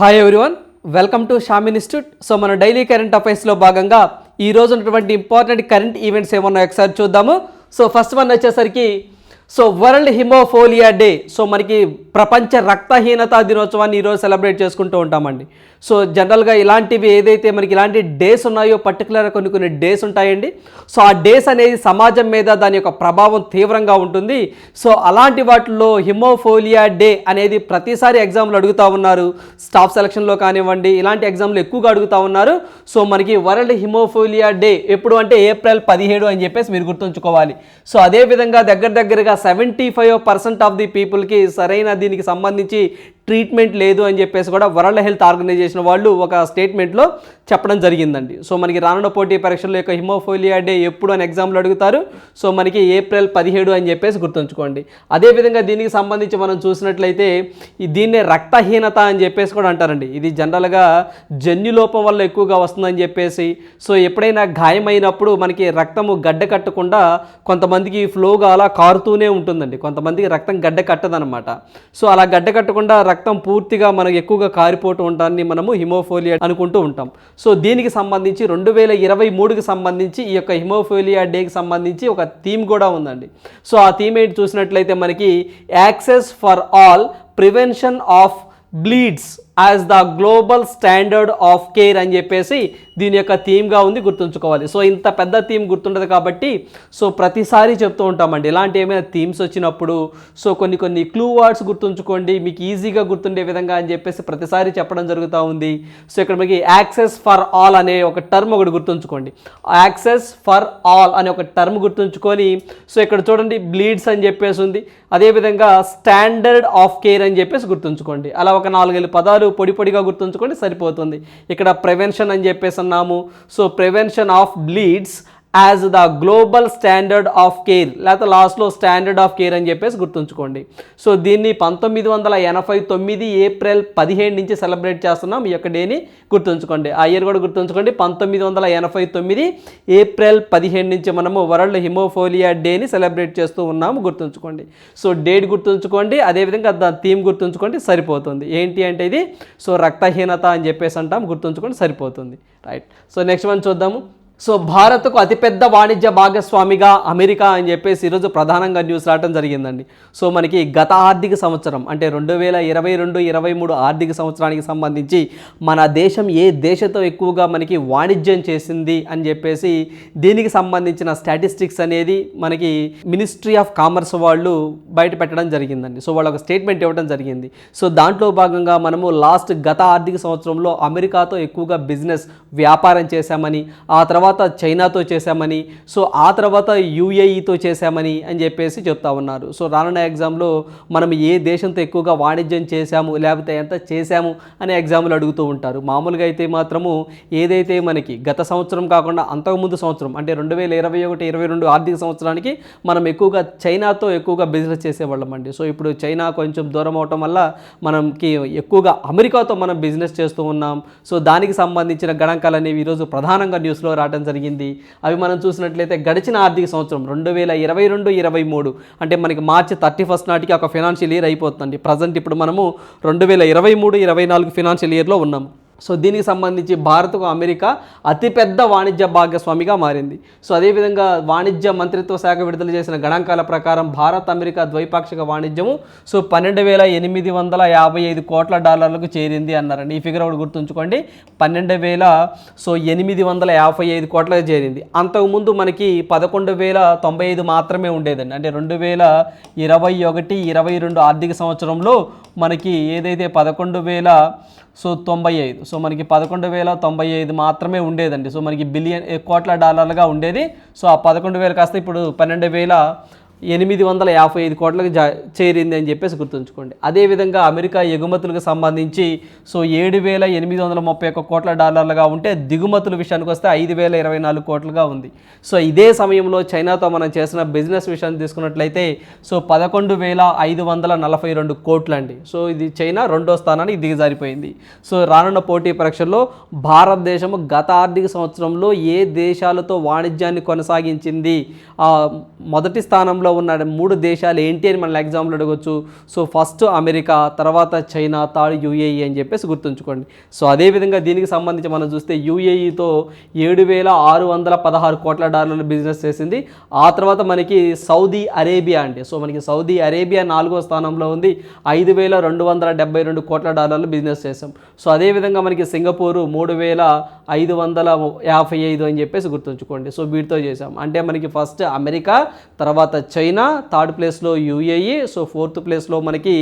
Hi everyone welcome to Sham institute so మన daily current అఫైర్స్లో భాగంగా ఈ రోజు ఉన్నటువంటి ఇంపార్టెంట్ కరెంట్ ఈవెంట్స్ ఏమన్నా ఒకసారి చూద్దాము. సో ఫస్ట్ వన్ వచ్చేసరికి so world hemophilia day. So మనకి ప్రపంచ రక్తహీనత దినోత్సవాన్ని ఈరోజు సెలబ్రేట్ చేసుకుంటూ ఉంటామండి. సో జనరల్గా ఇలాంటివి ఏదైతే మనకి ఇలాంటి డేస్ ఉన్నాయో పర్టికులర్గా కొన్ని కొన్ని డేస్ ఉంటాయండి. సో ఆ డేస్ అనేది సమాజం మీద దాని యొక్క ప్రభావం తీవ్రంగా ఉంటుంది. సో అలాంటి వాటిల్లో హిమోఫోలియా డే అనేది ప్రతిసారి ఎగ్జామ్లు అడుగుతూ ఉన్నారు. స్టాఫ్ సెలక్షన్లో కానివ్వండి ఇలాంటి ఎగ్జామ్లు ఎక్కువగా అడుగుతూ ఉన్నారు. సో మనకి వరల్డ్ హిమోఫోలియా డే ఎప్పుడు అంటే ఏప్రిల్ పదిహేడు అని చెప్పేసి మీరు గుర్తుంచుకోవాలి. సో అదే విధంగా దగ్గర దగ్గరగా seventy five percent of the పీపుల్కి సరైన దీనికి సంబంధించి ట్రీట్మెంట్ లేదు అని చెప్పేసి కూడా వరల్డ్ హెల్త్ ఆర్గనైజేషన్ వాళ్ళు ఒక స్టేట్మెంట్లో చెప్పడం జరిగిందండి. సో మనకి రానున్న పోటీ పరీక్షల యొక్క హిమోఫోలియా డే ఎప్పుడు అని ఎగ్జామ్లో అడుగుతారు. సో మనకి ఏప్రిల్ పదిహేడు అని చెప్పేసి గుర్తుంచుకోండి. అదేవిధంగా దీనికి సంబంధించి మనం చూసినట్లయితే దీన్ని దీన్నే రక్తహీనత అని చెప్పేసి కూడా అంటారండి. ఇది జనరల్గా జన్యులోపం వల్ల ఎక్కువగా వస్తుందని చెప్పేసి. సో ఎప్పుడైనా గాయమైనప్పుడు మనకి రక్తము గడ్డ కట్టకుండా కొంతమందికి ఫ్లోగా అలా కారుతూనే ఉంటుందండి. కొంతమందికి రక్తం గడ్డ కట్టదనమాట. సో అలా గడ్డ కట్టకుండా రక్తం పూర్తిగా మనకు ఎక్కువగా కారిపోవటం ఉంటాన్ని మనము హిమోఫోలియా అనుకుంటూ ఉంటాం. సో దీనికి సంబంధించి రెండు వేల ఇరవై మూడుకి సంబంధించి ఈ యొక్క హిమోఫోలియా డేకి సంబంధించి ఒక థీమ్ కూడా ఉందండి. సో ఆ థీమ్ ఏంటి చూసినట్లయితే మనకి access for all prevention of bleeds as the global standard of care అని చెప్పేసి దీని యొక్క థీమ్గా ఉంది గుర్తుంచుకోవాలి. సో ఇంత పెద్ద థీమ్ గుర్తుండదు కాబట్టి సో ప్రతిసారి చెప్తూ ఉంటామండి. ఇలాంటి ఏమైనా థీమ్స్ వచ్చినప్పుడు సో కొన్ని కొన్ని క్లూ వర్డ్స్ గుర్తుంచుకోండి. మీకు ఈజీగా గుర్తుండే విధంగా అని చెప్పేసి ప్రతిసారి చెప్పడం జరుగుతూ ఉంది. సో ఇక్కడ మనకి యాక్సెస్ ఫర్ ఆల్ అనే ఒక టర్మ్ ఒకటి గుర్తుంచుకోండి. యాక్సెస్ ఫర్ ఆల్ అనే ఒక టర్మ్ గుర్తుంచుకొని సో ఇక్కడ చూడండి బ్లీడ్స్ అని చెప్పేసి ఉంది. అదేవిధంగా స్టాండర్డ్ ఆఫ్ కేర్ అని చెప్పేసి గుర్తుంచుకోండి. అలా ఒక నాలుగైదు పదాలు పొడి పొడిగా గుర్తుంచుకోండి సరిపోతుంది. ఇక్కడ ప్రివెన్షన్ అని చెప్పేసి అన్నాము. So prevention of bleeds as the global standard of care లేకపోతే లాస్ట్లో స్టాండర్డ్ ఆఫ్ కేర్ అని చెప్పేసి గుర్తుంచుకోండి. సో దీన్ని పంతొమ్మిది వందల ఎనభై తొమ్మిది ఏప్రిల్ పదిహేడు నుంచి సెలబ్రేట్ చేస్తున్నాం. ఈ యొక్క డేని గుర్తుంచుకోండి. ఆ ఇయర్ కూడా గుర్తుంచుకోండి. పంతొమ్మిది వందల ఎనభై తొమ్మిది ఏప్రిల్ పదిహేడు నుంచి మనము వరల్డ్ హిమోఫోలియా డేని సెలబ్రేట్ చేస్తూ ఉన్నాము. గుర్తుంచుకోండి. సో డేట్ గుర్తుంచుకోండి. అదేవిధంగా దాని థీమ్ గుర్తుంచుకోండి. సరిపోతుంది. ఏంటి అంటే ఇది? సో రక్తహీనత అని చెప్పేసి అంటాం. గుర్తుంచుకోండి. సరిపోతుంది. రైట్ సో నెక్స్ట్ వన్ చూద్దాము. సో భారత్కు అతిపెద్ద వాణిజ్య భాగస్వామిగా అమెరికా అని చెప్పేసి ఈరోజు ప్రధానంగా న్యూస్ రావడం జరిగిందండి. సో మనకి గత ఆర్థిక సంవత్సరం అంటే రెండు వేల ఇరవై రెండు ఇరవై మూడు ఆర్థిక సంవత్సరానికి సంబంధించి మన దేశం ఏ దేశంతో ఎక్కువగా మనకి వాణిజ్యం చేసింది అని చెప్పేసి దీనికి సంబంధించిన స్టాటిస్టిక్స్ అనేది మనకి మినిస్ట్రీ ఆఫ్ కామర్స్ వాళ్ళు బయట పెట్టడం జరిగిందండి. సో వాళ్ళు ఒక స్టేట్మెంట్ ఇవ్వడం జరిగింది. సో దాంట్లో భాగంగా మనము లాస్ట్ గత ఆర్థిక సంవత్సరంలో అమెరికాతో ఎక్కువగా బిజినెస్ వ్యాపారం చేశామని ఆ తర్వాత చైనాతో చేశామని సో ఆ తర్వాత యూఏఈతో చేశామని అని చెప్పేసి చెప్తా ఉన్నారు. సో రానున్న ఎగ్జామ్లో మనం ఏ దేశంతో ఎక్కువగా వాణిజ్యం చేశాము లేకపోతే ఎంత చేశాము అనే ఎగ్జామ్లు అడుగుతూ ఉంటారు. మామూలుగా అయితే మాత్రము ఏదైతే మనకి గత సంవత్సరం కాకుండా అంతకుముందు సంవత్సరం అంటే రెండు వేల ఇరవై ఒకటి ఇరవై రెండు ఆర్థిక సంవత్సరానికి మనం ఎక్కువగా చైనాతో ఎక్కువగా బిజినెస్ చేసేవాళ్ళం అండి. సో ఇప్పుడు చైనా కొంచెం దూరం అవటం వల్ల మనకి ఎక్కువగా అమెరికాతో మనం బిజినెస్ చేస్తూ ఉన్నాం. సో దానికి సంబంధించిన గణాంకాలు అనేవి ఈరోజు ప్రధానంగా న్యూస్లో రావడం జరిగింది. అవి మనం చూసినట్లయితే గడిచిన ఆర్థిక సంవత్సరం రెండు వేల ఇరవై రెండు ఇరవై మూడు అంటే మనకి మార్చి థర్టీ ఫస్ట్ నాటికి ఒక ఫినాన్షియల్ ఇయర్ అయిపోతుంది ప్రజెంట్ ఇప్పుడు మనము రెండు వేల ఇరవై మూడు ఇరవై నాలుగు ఫినాన్షియల్ ఇయర్లో ఉన్నాము. సో దీనికి సంబంధించి భారత్కు అమెరికా అతిపెద్ద వాణిజ్య భాగస్వామిగా మారింది. సో అదేవిధంగా వాణిజ్య మంత్రిత్వ శాఖ విడుదల చేసిన గణాంకాల ప్రకారం భారత్ అమెరికా ద్వైపాక్షిక వాణిజ్యము సో పన్నెండు వేల ఎనిమిది వందల యాభై ఐదు కోట్ల డాలర్లకు చేరింది అన్నారండి. ఈ ఫిగర్ ఒకటి గుర్తుంచుకోండి. పన్నెండు వేల సో ఎనిమిది వందల యాభై ఐదు కోట్లకు చేరింది. అంతకుముందు మనకి పదకొండు వేల తొంభై ఐదు మాత్రమే ఉండేదండి. అంటే రెండు వేల ఇరవై ఒకటి ఇరవై రెండు ఆర్థిక సంవత్సరంలో మనకి ఏదైతే పదకొండు వేల సో తొంభై ఐదు. సో మనకి పదకొండు వేల తొంభై ఐదు మాత్రమే ఉండేదండి. సో మనకి బిలియన్ కోట్ల డాలర్లుగా ఉండేది. సో ఆ పదకొండు వేలు కాస్త ఇప్పుడు పన్నెండు వేల ఎనిమిది వందల యాభై ఐదు కోట్లకు జా చేరింది అని చెప్పేసి గుర్తుంచుకోండి. అదేవిధంగా అమెరికా ఎగుమతులకు సంబంధించి సో ఏడు వేల ఎనిమిది వందల ముప్పై ఒక్క కోట్ల డాలర్లుగా ఉంటే దిగుమతుల విషయానికి వస్తే ఐదు వేల ఇరవై నాలుగు కోట్లుగా ఉంది. సో ఇదే సమయంలో చైనాతో మనం చేసిన బిజినెస్ విషయాన్ని తీసుకున్నట్లయితే సో పదకొండు వేల ఐదు వందల నలభై రెండు కోట్లు అండి సో ఇది చైనా రెండో స్థానానికి దిగజారిపోయింది. సో రానున్న పోటీ పరీక్షల్లో భారతదేశం గత ఆర్థిక సంవత్సరంలో ఏ దేశాలతో వాణిజ్యాన్ని కొనసాగించింది? ఆ మొదటి స్థానంలో స్థానంలో ఉన్న మూడు దేశాలు ఏంటి అని మనం ఎగ్జామ్లో అడగొచ్చు. సో ఫస్ట్ అమెరికా తర్వాత చైనా థర్డ్ యూఏఈ అని చెప్పేసి గుర్తుంచుకోండి. సో అదేవిధంగా దీనికి సంబంధించి మనం చూస్తే యూఏఈతో ఏడు వేల ఆరు వందల పదహారు కోట్ల డాలర్ల బిజినెస్ చేసింది. ఆ తర్వాత మనకి సౌదీ అరేబియా అండి. సో మనకి సౌదీ అరేబియా నాలుగో స్థానంలో ఉంది. ఐదు వేల రెండు వందల డెబ్బై రెండు కోట్ల డాలర్లు బిజినెస్ చేసాం సో అదేవిధంగా మనకి సింగపూరు మూడు వేల ఐదు వందల యాభై ఐదు అని చెప్పేసి గుర్తుంచుకోండి. సో వీటితో చేసాం అంటే మనకి ఫస్ట్ అమెరికా తర్వాత చైనా థర్డ్ ప్లేస్లో యూఏఈ సో ఫోర్త్ ప్లేస్లో మనకి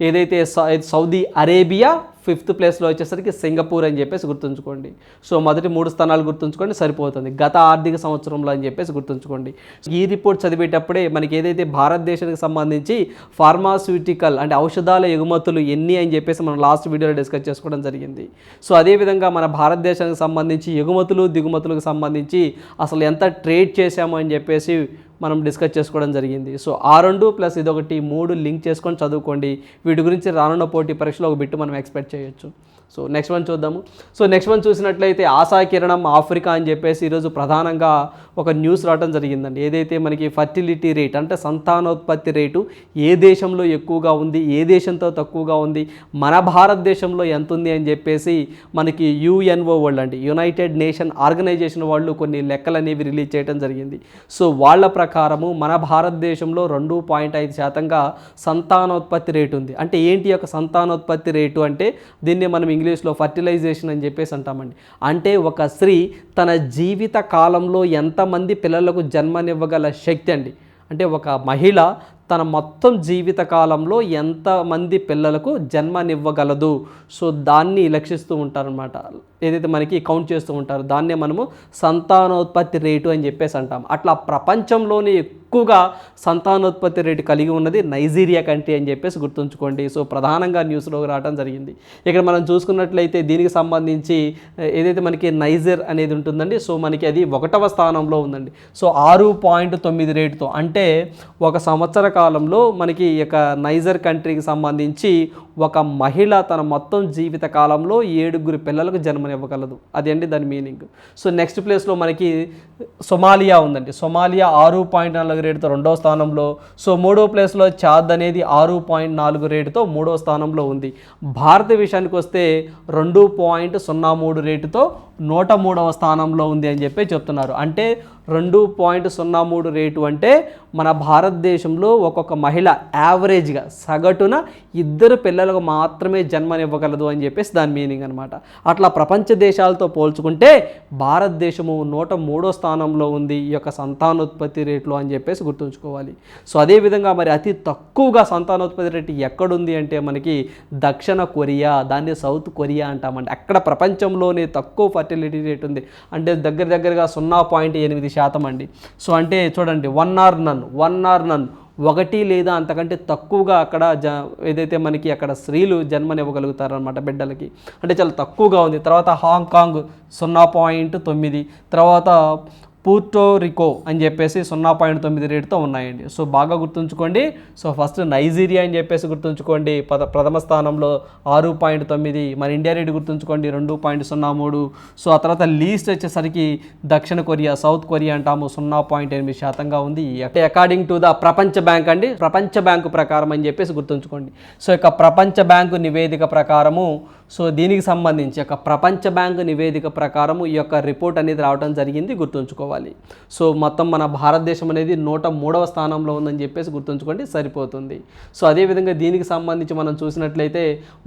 ఏదైతే సౌ- సౌదీ అరేబియా ఫిఫ్త్ ప్లేస్లో వచ్చేసరికి సింగపూర్ అని చెప్పేసి గుర్తుంచుకోండి. సో మొదటి మూడు స్థానాలు గుర్తుంచుకోండి సరిపోతుంది. గత ఆర్థిక సంవత్సరంలో అని చెప్పేసి గుర్తుంచుకోండి. ఈ రిపోర్ట్ చదివేటప్పుడే మనకి ఏదైతే భారతదేశానికి సంబంధించి ఫార్మాస్యూటికల్ అంటే ఔషధాల ఎగుమతులు ఎన్ని అని చెప్పేసి మనం లాస్ట్ వీడియోలో డిస్కస్ చేసుకోవడం జరిగింది. సో అదేవిధంగా మన భారతదేశానికి సంబంధించి ఎగుమతులు దిగుమతులకు సంబంధించి అసలు ఎంత ట్రేడ్ చేశాము అని చెప్పేసి మనం డిస్కస్ చేసుకోవడం జరిగింది. సో ఆ రెండు ప్లస్ ఇదొకటి మూడు లింక్ చేసుకొని చదువుకోండి. వీటి గురించి రానున్న పోటీ పరీక్షలో ఒక బిట్టు మనం ఎక్స్పెక్ట్ చేయొచ్చు. సో నెక్స్ట్ వన్ చూద్దాము. సో నెక్స్ట్ వన్ చూసినట్లయితే ఆశా కిరణం ఆఫ్రికా అని చెప్పేసి ఈరోజు ప్రధానంగా ఒక న్యూస్ రావడం జరిగిందండి. ఏదైతే మనకి ఫర్టిలిటీ రేట్ అంటే సంతానోత్పత్తి రేటు ఏ దేశంలో ఎక్కువగా ఉంది ఏ దేశంతో తక్కువగా ఉంది మన భారతదేశంలో ఎంత ఉంది అని చెప్పేసి మనకి యుఎన్ఓ వరల్డ్ అండి యునైటెడ్ నేషన్ ఆర్గనైజేషన్ వాళ్ళు కొన్ని లెక్కలు అనేవి రిలీజ్ చేయడం జరిగింది. సో వాళ్ళ ప్రకారము మన భారతదేశంలో రెండు పాయింట్ ఐదు శాతంగా సంతానోత్పత్తి రేటు ఉంది. అంటే ఏంటి యొక్క సంతానోత్పత్తి రేటు అంటే దీన్ని మనం ఇంగ్లీష్లో ఫర్టిలైజేషన్ అని చెప్పేసి అంటామండి. అంటే ఒక స్త్రీ తన జీవిత కాలంలో ఎంతమంది పిల్లలకు జన్మనివ్వగల శక్తి అండి. అంటే ఒక మహిళ తన మొత్తం జీవిత కాలంలో ఎంతమంది పిల్లలకు జన్మనివ్వగలదు? సో దాన్ని లక్షిస్తూ ఉంటారనమాట ఏదైతే మనకి కౌంట్ చేస్తూ ఉంటారో దాన్నే మనము సంతానోత్పత్తి రేటు అని చెప్పేసి అంటాం. అట్లా ప్రపంచంలోనే ఎక్కువగా సంతానోత్పత్తి రేటు కలిగి ఉన్నది నైజీరియా కంట్రీ అని చెప్పేసి గుర్తుంచుకోండి. సో ప్రధానంగా న్యూస్లో రావడం జరిగింది. ఇక్కడ మనం చూసుకున్నట్లయితే దీనికి సంబంధించి ఏదైతే మనకి నైజర్ అనేది ఉంటుందండి సో మనకి అది ఒకటవ స్థానంలో ఉందండి. సో ఆరు పాయింట్ తొమ్మిది రేటుతో అంటే ఒక సంవత్సర కాలంలో మనకి ఈ యొక్క నైజర్ కంట్రీకి సంబంధించి ఒక మహిళ తన మొత్తం జీవిత కాలంలో ఏడుగురు పిల్లలకు జన్మనివ్వగలదు. అదండి అండి దాని మీనింగ్. సో నెక్స్ట్ ప్లేస్లో మనకి సొమాలియా ఉందండి. సొమాలియా ఆరు పాయింట్ నాలుగు రేటుతో రెండో స్థానంలో. సో మూడో ప్లేస్లో చాద్ అనేది ఆరు పాయింట్ నాలుగు రేటుతో మూడో స్థానంలో ఉంది. భారత విషయానికి వస్తే రెండు పాయింట్ సున్నా మూడు రేటుతో నూట మూడవ స్థానంలో ఉంది అని చెప్పి చెప్తున్నారు. అంటే రెండు పాయింట్ సున్నా మూడు రేటు అంటే మన భారతదేశంలో ఒక్కొక్క మహిళ యావరేజ్గా సగటున ఇద్దరు పిల్లలకు మాత్రమే జన్మనివ్వగలదు అని చెప్పేసి దాని మీనింగ్ అనమాట అట్లా ప్రపంచ దేశాలతో పోల్చుకుంటే భారతదేశము నూట మూడో స్థానంలో ఉంది ఈ యొక్క సంతానోత్పత్తి రేట్లో అని చెప్పేసి గుర్తుంచుకోవాలి. సో అదేవిధంగా మరి అతి తక్కువగా సంతానోత్పత్తి రేటు ఎక్కడుంది అంటే మనకి దక్షిణ కొరియా దాన్ని సౌత్ కొరియా అంటామండి అక్కడ ప్రపంచంలోనే తక్కువ ఫర్టిలిటీ రేట్ ఉంది. అంటే దగ్గర దగ్గరగా సున్నా పాయింట్ ఎనిమిది శాతం అండి. సో అంటే చూడండి one or none one or none ఒకటి లేదా అంతకంటే తక్కువగా అక్కడ జ ఏదైతే మనకి అక్కడ స్త్రీలు జన్మనివ్వగలుగుతారనమాట బిడ్డలకి. అంటే చాలా తక్కువగా ఉంది. తర్వాత హాంకాంగ్ సున్నా పాయింట్ తొమ్మిది తర్వాత పూర్టో రికో అని చెప్పేసి సున్నా పాయింట్ తొమ్మిది రేటుతో ఉన్నాయండి. సో బాగా గుర్తుంచుకోండి. సో ఫస్ట్ నైజీరియా అని చెప్పేసి గుర్తుంచుకోండి. పద ప్రథమ స్థానంలో ఆరు పాయింట్ తొమ్మిది మన ఇండియా రేటు గుర్తుంచుకోండి. రెండు పాయింట్ సున్నా మూడు. సో ఆ తర్వాత లీస్ట్ వచ్చేసరికి దక్షిణ కొరియా సౌత్ కొరియా అంటాము. సున్నా పాయింట్ ఎనిమిది శాతంగా ఉంది. అంటే అకార్డింగ్ టు ద ప్రపంచ బ్యాంక్ అండి. ప్రపంచ బ్యాంకు ప్రకారం అని చెప్పేసి గుర్తుంచుకోండి. సో ఇక ప్రపంచ బ్యాంకు నివేదిక ప్రకారము సో దీనికి సంబంధించి యొక్క ప్రపంచ బ్యాంకు నివేదిక ప్రకారము ఈ యొక్క రిపోర్ట్ అనేది రావడం జరిగింది గుర్తుంచుకోవాలి. సో మొత్తం మన భారతదేశం అనేది నూట మూడవ స్థానంలో ఉందని చెప్పేసి గుర్తుంచుకోండి సరిపోతుంది. సో అదేవిధంగా దీనికి సంబంధించి మనం చూసినట్లయితే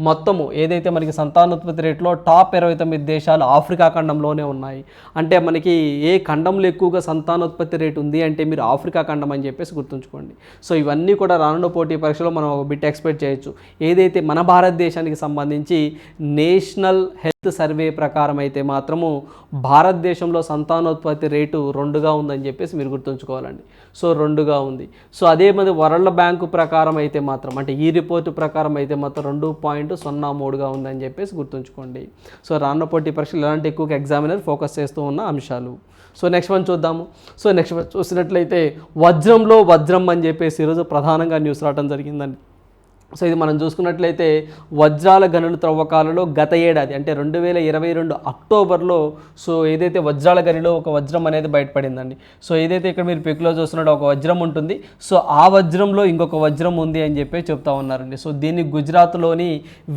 మొత్తము ఏదైతే మనకి సంతానోత్పత్తి రేట్లో టాప్ ఇరవై తొమ్మిది దేశాలు ఆఫ్రికా ఖండంలోనే ఉన్నాయి. అంటే మనకి ఏ ఖండంలో ఎక్కువగా సంతానోత్పత్తి రేటు ఉంది అంటే మీరు ఆఫ్రికా ఖండం అని చెప్పేసి గుర్తుంచుకోండి. సో ఇవన్నీ కూడా రానున్న పోటీ పరీక్షలో మనం ఒక బిట్ ఎక్స్పెక్ట్ చేయొచ్చు. ఏదైతే మన భారతదేశానికి సంబంధించి నేషనల్ హెల్త్ సర్వే ప్రకారం అయితే మాత్రము భారతదేశంలో సంతానోత్పత్తి రేటు రెండుగా ఉందని చెప్పేసి మీరు గుర్తుంచుకోవాలండి. సో రెండుగా ఉంది. సో అదే మరి వరల్డ్ బ్యాంకు ప్రకారం అయితే మాత్రం అంటే ఈ రిపోర్టు ప్రకారం అయితే మాత్రం రెండు పాయింట్ సున్నా మూడుగా ఉందని చెప్పేసి గుర్తుంచుకోండి. సో రానున్న పోటీ పరీక్షలు ఎలాంటి ఎక్కువ ఎగ్జామినర్ ఫోకస్ చేస్తూ ఉన్న అంశాలు. సో నెక్స్ట్ వన్ చూద్దాము. సో నెక్స్ట్ వన్ చూసినట్లయితే వజ్రంలో వజ్రం అని చెప్పేసి ఈరోజు ప్రధానంగా న్యూస్ రావడం జరిగిందండి. సో ఇది మనం చూసుకున్నట్లయితే వజ్రాల గనులు త్రవ్వకాలలో గత ఏడాది అంటే రెండు వేల ఇరవై రెండు అక్టోబర్లో సో ఏదైతే వజ్రాల గనిలో ఒక వజ్రం అనేది బయటపడిందండి. సో ఏదైతే ఇక్కడ మీరు పిక్లో చూస్తున్నాడో ఒక వజ్రం ఉంటుంది సో ఆ వజ్రంలో ఇంకొక వజ్రం ఉంది అని చెప్పి చెప్తా ఉన్నారండి. సో దీన్ని గుజరాత్లోని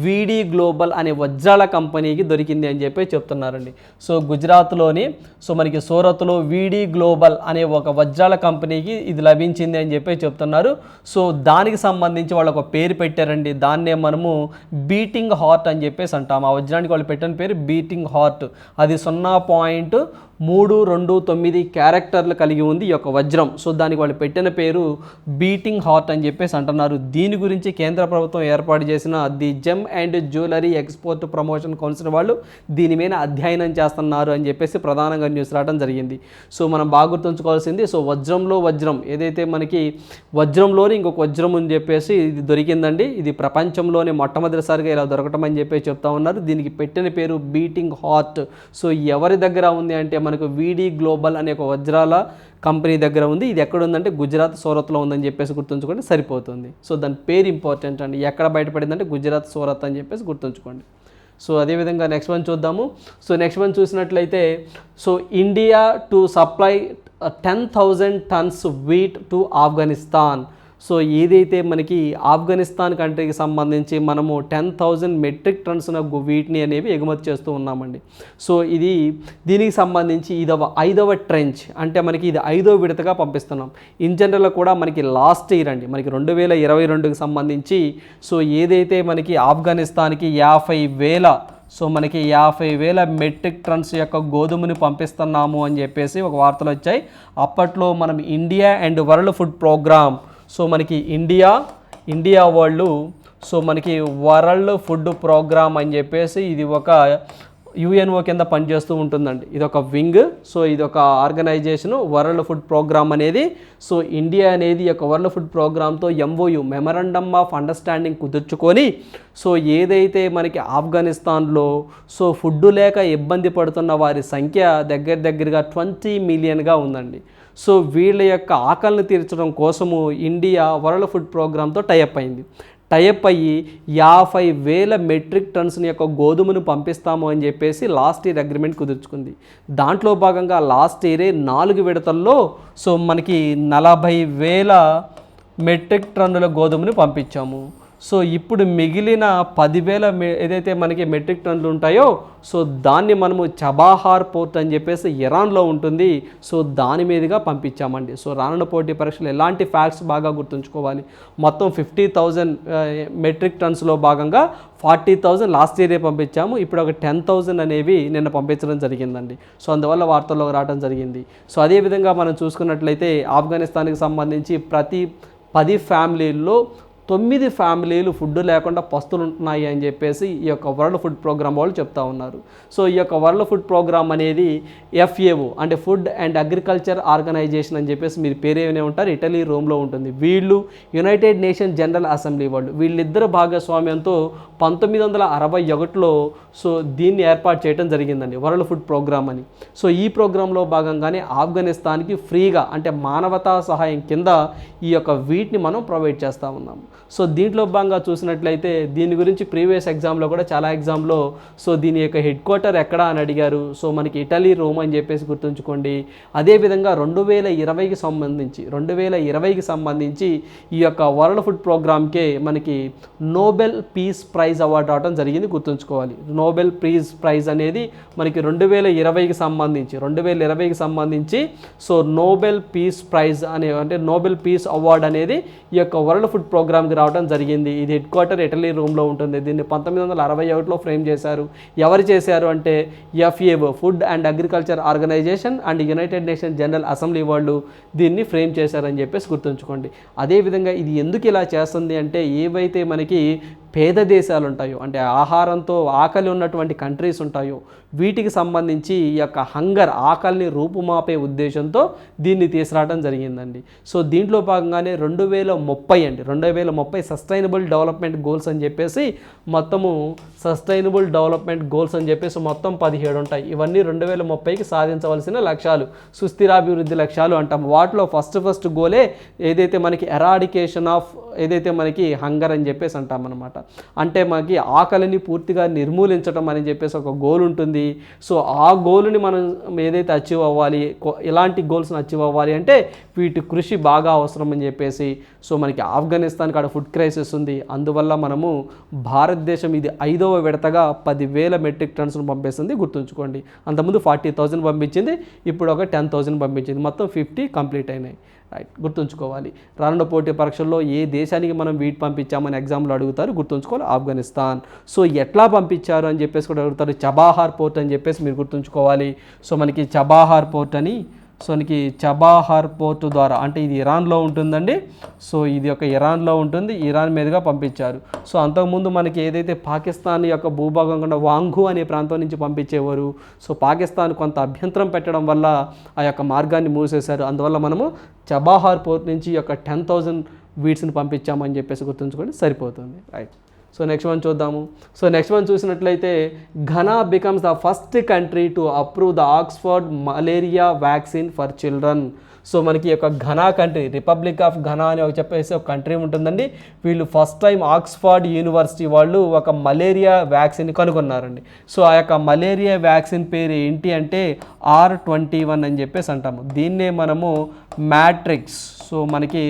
వీడి గ్లోబల్ అనే వజ్రాల కంపెనీకి దొరికింది అని చెప్పి చెప్తున్నారండి. సో గుజరాత్లోని సో మనకి సూరత్లో వీడి గ్లోబల్ అనే ఒక వజ్రాల కంపెనీకి ఇది లభించింది అని చెప్పి చెప్తున్నారు. సో దానికి సంబంధించి వాళ్ళ ఒక పేరు పెట్టారండి. దాన్నే మనము బీటింగ్ హార్ట్ అని చెప్పేసి అంటాం. ఆ వజ్రానికి వాళ్ళు పెట్టిన పేరు బీటింగ్ హార్ట్. అది సున్నా పాయింట్ మూడు రెండు తొమ్మిది క్యారెక్టర్లు కలిగి ఉంది ఈ యొక్క వజ్రం. సో దానికి వాళ్ళు పెట్టిన పేరు బీటింగ్ హార్ట్ అని చెప్పేసి అంటున్నారు. దీని గురించి కేంద్ర ప్రభుత్వం ఏర్పాటు చేసిన the gem and jewellery export promotion council వాళ్ళు దీని మీద అధ్యయనం చేస్తున్నారు అని చెప్పేసి ప్రధానంగా న్యూస్ రావడం జరిగింది. సో మనం బాగా గుర్తుంచుకోవాల్సింది సో వజ్రంలో వజ్రం. ఏదైతే మనకి వజ్రంలోని ఇంకొక వజ్రం అని చెప్పేసి ఇది దొరికిందండి. ఇది ప్రపంచంలోనే మొట్టమొదటిసారిగా ఇలా దొరకటం అని చెప్పి చెప్తా ఉన్నారు. దీనికి పెట్టిన పేరు బీటింగ్ హార్ట్. సో ఎవరి దగ్గర ఉంది అంటే మనకు వీడి గ్లోబల్ అనే ఒక వజ్రాల కంపెనీ దగ్గర ఉంది. ఇది ఎక్కడ ఉందంటే గుజరాత్ సూరత్లో ఉందని చెప్పేసి గుర్తుంచుకోండి సరిపోతుంది. సో దాని పేరు ఇంపార్టెంట్ అండి. ఎక్కడ బయటపడిందంటే గుజరాత్ సూరత్ అని చెప్పేసి గుర్తుంచుకోండి. సో అదేవిధంగా నెక్స్ట్ వన్ చూద్దాము. సో నెక్స్ట్ వన్ చూసినట్లయితే so India to supply ten thousand tons wheat to Afghanistan so ఏదైతే మనకి ఆఫ్ఘనిస్తాన్ కంట్రీకి సంబంధించి మనము టెన్ థౌజండ్ మెట్రిక్ టన్స్ వీటిని అనేవి ఎగుమతి చేస్తూ ఉన్నామండి. సో ఇది దీనికి సంబంధించి ఇదవ ఐదవ ట్రెంచ్ అంటే మనకి ఇది ఐదో విడతగా పంపిస్తున్నాం. ఇన్ జనరల్ కూడా మనకి లాస్ట్ ఇయర్ అండి. మనకి రెండు వేల ఇరవై రెండుకి సంబంధించి సో ఏదైతే మనకి ఆఫ్ఘనిస్తాన్కి యాభై వేల సో మనకి యాభై వేల మెట్రిక్ టన్స్ యొక్క గోధుమని పంపిస్తున్నాము అని చెప్పేసి ఒక వార్తలు వచ్చాయి. అప్పట్లో మనం India and world food programme so మనకి ఇండియా ఇండియా వాళ్ళు సో మనకి వరల్డ్ ఫుడ్ ప్రోగ్రామ్ అని చెప్పేసి ఇది ఒక యుఎన్ఓ కింద పనిచేస్తూ ఉంటుందండి. ఇది ఒక వింగ్ సో ఇది ఒక ఆర్గనైజేషన్ వరల్డ్ ఫుడ్ ప్రోగ్రామ్ అనేది. సో ఇండియా అనేది ఒక వరల్డ్ ఫుడ్ ప్రోగ్రామ్తో ఎంఓయు మెమరండమ్ ఆఫ్ అండర్స్టాండింగ్ కుదుర్చుకొని సో ఏదైతే మనకి ఆఫ్ఘనిస్తాన్లో సో ఫుడ్ లేక ఇబ్బంది పడుతున్న వారి సంఖ్య దగ్గర దగ్గరగా ట్వంటీ మిలియన్గా ఉందండి. సో వీళ్ళ యొక్క ఆకలిని తీర్చడం కోసము ఇండియా వరల్డ్ ఫుడ్ ప్రోగ్రామ్తో టైఅప్ అయింది. టైఅప్ అయ్యి యాభై వేల మెట్రిక్ టన్స్ యొక్క గోధుమను పంపిస్తాము అని చెప్పేసి లాస్ట్ ఇయర్ అగ్రిమెంట్ కుదుర్చుకుంది. దాంట్లో భాగంగా లాస్ట్ ఇయరే నాలుగు విడతల్లో సో మనకి నలభై వేల మెట్రిక్ టన్నుల గోధుమని పంపించాము. సో ఇప్పుడు మిగిలిన పదివేల మె- ఏదైతే మనకి మెట్రిక్ టన్నులు ఉంటాయో సో దాన్ని మనము చబాహార్ పోర్ట్ అని చెప్పేసి ఇరాన్లో ఉంటుంది. సో దాని మీదుగా పంపించామండి. సో రానున్న పోటీ పరీక్షలు ఎలాంటి ఫ్యాక్ట్స్ బాగా గుర్తుంచుకోవాలి? మొత్తం ఫిఫ్టీ థౌజండ్ మెట్రిక్ టన్స్లో భాగంగా ఫార్టీ థౌజండ్ లాస్ట్ ఇయరే పంపించాము. ఇప్పుడు ఒక టెన్ థౌజండ్ అనేవి నిన్న పంపించడం జరిగిందండి. సో అందువల్ల వార్తల్లో రావడం జరిగింది. సో అదేవిధంగా మనం చూసుకున్నట్లయితే ఆఫ్ఘనిస్తాన్కి సంబంధించి ప్రతి పది ఫ్యామిలీల్లో తొమ్మిది ఫ్యామిలీలు ఫుడ్ లేకుండా పస్తులు ఉంటున్నాయి అని చెప్పేసి ఈ యొక్క వరల్డ్ ఫుడ్ ప్రోగ్రామ్ వాళ్ళు చెప్తా ఉన్నారు. సో ఈ యొక్క వరల్డ్ ఫుడ్ ప్రోగ్రామ్ అనేది ఎఫ్ఏఓ అంటే ఫుడ్ అండ్ అగ్రికల్చర్ ఆర్గనైజేషన్ అని చెప్పేసి మీరు పేరేమనే ఉంటారు? ఇటలీ రోమ్లో ఉంటుంది. వీళ్ళు యునైటెడ్ నేషన్ జనరల్ అసెంబ్లీ వాళ్ళు. వీళ్ళిద్దరు భాగస్వామ్యంతో పంతొమ్మిది వందల అరవై ఒకటిలో సో దీన్ని ఏర్పాటు చేయడం జరిగిందండి వరల్డ్ ఫుడ్ ప్రోగ్రామ్ అని. సో ఈ ప్రోగ్రాంలో భాగంగానే ఆఫ్ఘనిస్తాన్కి ఫ్రీగా అంటే మానవతా సహాయం కింద ఈ యొక్క వీటిని మనం ప్రొవైడ్ చేస్తూ ఉన్నాము సో దీంట్లో భాగంగా చూసినట్లయితే దీని గురించి ప్రీవియస్ ఎగ్జామ్లో కూడా చాలా ఎగ్జామ్లో సో దీని యొక్క హెడ్ క్వార్టర్ ఎక్కడ అని అడిగారు. సో మనకి ఇటలీ రోమ్ అని చెప్పేసి గుర్తుంచుకోండి. అదేవిధంగా రెండు వేల ఇరవైకి సంబంధించి రెండు వేల ఇరవైకి సంబంధించి ఈ యొక్క వరల్డ్ ఫుడ్ ప్రోగ్రామ్కే మనకి నోబెల్ పీస్ ప్రైజ్ అవార్డు రావడం జరిగింది గుర్తుంచుకోవాలి. నోబెల్ పీస్ ప్రైజ్ అనేది మనకి రెండు వేల ఇరవైకి సంబంధించి రెండు వేల ఇరవైకి సంబంధించి సో నోబెల్ పీస్ ప్రైజ్ అనే అంటే నోబెల్ పీస్ అవార్డు అనేది ఈ యొక్క వరల్డ్ ఫుడ్ ప్రోగ్రామ్కి రావడం జరిగింది. ఇది హెడ్ క్వార్టర్ ఇటలీ రూమ్లో ఉంటుంది. దీన్ని పంతొమ్మిది వందల అరవై ఒకటిలో ఫ్రేమ్ చేశారు. ఎవరు చేశారు అంటే FAO food and agriculture organization and united nation general assembly వాళ్ళు దీన్ని ఫ్రేమ్ చేశారని చెప్పేసి గుర్తుంచుకోండి. అదేవిధంగా ఇది ఎందుకు ఇలా చేస్తుంది అంటే ఏవైతే మనకి పేద దేశాలు ఉంటాయో అంటే ఆహారంతో ఆకలి ఉన్నటువంటి కంట్రీస్ ఉంటాయో వీటికి సంబంధించి ఈ యొక్క హంగర్ ఆకలిని రూపుమాపే ఉద్దేశంతో దీన్ని తీసుకురావడం జరిగిందండి. సో దీంట్లో భాగంగానే రెండు వేల ముప్పై అండి రెండు వేల ముప్పై సస్టైనబుల్ డెవలప్మెంట్ గోల్స్ అని చెప్పేసి మొత్తము సస్టైనబుల్ డెవలప్మెంట్ గోల్స్ అని చెప్పేసి మొత్తం పదిహేడు ఉంటాయి. ఇవన్నీ రెండు వేల ముప్పైకి సాధించవలసిన లక్ష్యాలు సుస్థిరాభివృద్ధి లక్ష్యాలు అంటాం. వాటిలో ఫస్ట్ ఫస్ట్ గోలే ఏదైతే మనకి ఎరాడికేషన్ ఆఫ్ ఏదైతే మనకి హంగర్ అని చెప్పేసి అంటాం అనమాట అంటే మనకి ఆకలిని పూర్తిగా నిర్మూలించడం అని చెప్పేసి ఒక గోల్ ఉంటుంది. సో ఆ గోల్ని మనం ఏదైతే అచీవ్ అవ్వాలి ఇలాంటి ఎలాంటి గోల్స్ని అచీవ్ అవ్వాలి అంటే వీటి కృషి బాగా అవసరం అని చెప్పేసి సో మనకి ఆఫ్ఘనిస్తాన్ కాడ ఫుడ్ క్రైసిస్ ఉంది. అందువల్ల మనము భారతదేశం ఇది ఐదవ విడతగా పదివేల మెట్రిక్ టన్స్ను పంపిస్తుంది గుర్తుంచుకోండి. అంతకుముందు ఫార్టీ థౌజండ్ పంపించింది. ఇప్పుడు ఒక టెన్ థౌజండ్ పంపించింది. మొత్తం ఫిఫ్టీ కంప్లీట్ అయినాయి. రైట్. గుర్తుంచుకోవాలి. రానున్న పోటీ పరీక్షల్లో ఏ దేశానికి మనం వీట్ పంపించామని ఎగ్జామ్లో అడుగుతారు. గుర్తుంచుకోవాలి. ఆఫ్ఘనిస్తాన్. సో ఎట్లా పంపించారు అని చెప్పేసి కూడా అడుగుతారు. చబాహార్ పోర్ట్ అని చెప్పేసి మీరు గుర్తుంచుకోవాలి. సో మనకి చబాహార్ పోర్ట్ అని సో మనకి చబాహార్ పోర్టు ద్వారా అంటే ఇది ఇరాన్లో ఉంటుందండి. సో ఇది ఒక ఇరాన్లో ఉంటుంది ఇరాన్ మీదుగా పంపించారు. సో అంతకుముందు మనకి ఏదైతే పాకిస్తాన్ యొక్క భూభాగం గుండా వాంఘు అనే ప్రాంతం నుంచి పంపించేవారు. సో పాకిస్తాన్ కొంత అభ్యంతరం పెట్టడం వల్ల ఆ యొక్క మార్గాన్ని మూసేశారు. అందువల్ల మనము చబాహార్ పోర్ట్ నుంచి ఈ యొక్క టెన్ థౌజండ్ వీడ్స్ని పంపించామని చెప్పేసి గుర్తుంచుకోండి. సరిపోతుంది. రైట్. సో నెక్స్ట్ వన్ చూద్దాము. సో నెక్స్ట్ వన్ చూసినట్లయితే Ghana becomes the first country to approve the Oxford malaria vaccine for children so మనకి ఒక Ghana country republic of Ghana అని ఒక చెప్పేసి ఒక కంట్రీ ఉంటుందండి. వీళ్ళు ఫస్ట్ టైం ఆక్స్ఫర్డ్ యూనివర్సిటీ వాళ్ళు ఒక మలేరియా వ్యాక్సిన్ కనుగొన్నారండి. సో ఆ యొక్క మలేరియా వ్యాక్సిన్ పేరు ఏంటి అంటే ఆర్ ట్వంటీ వన్ అని చెప్పేసి అంటాము. దీన్నే మనము మ్యాట్రిక్స్ సో మనకి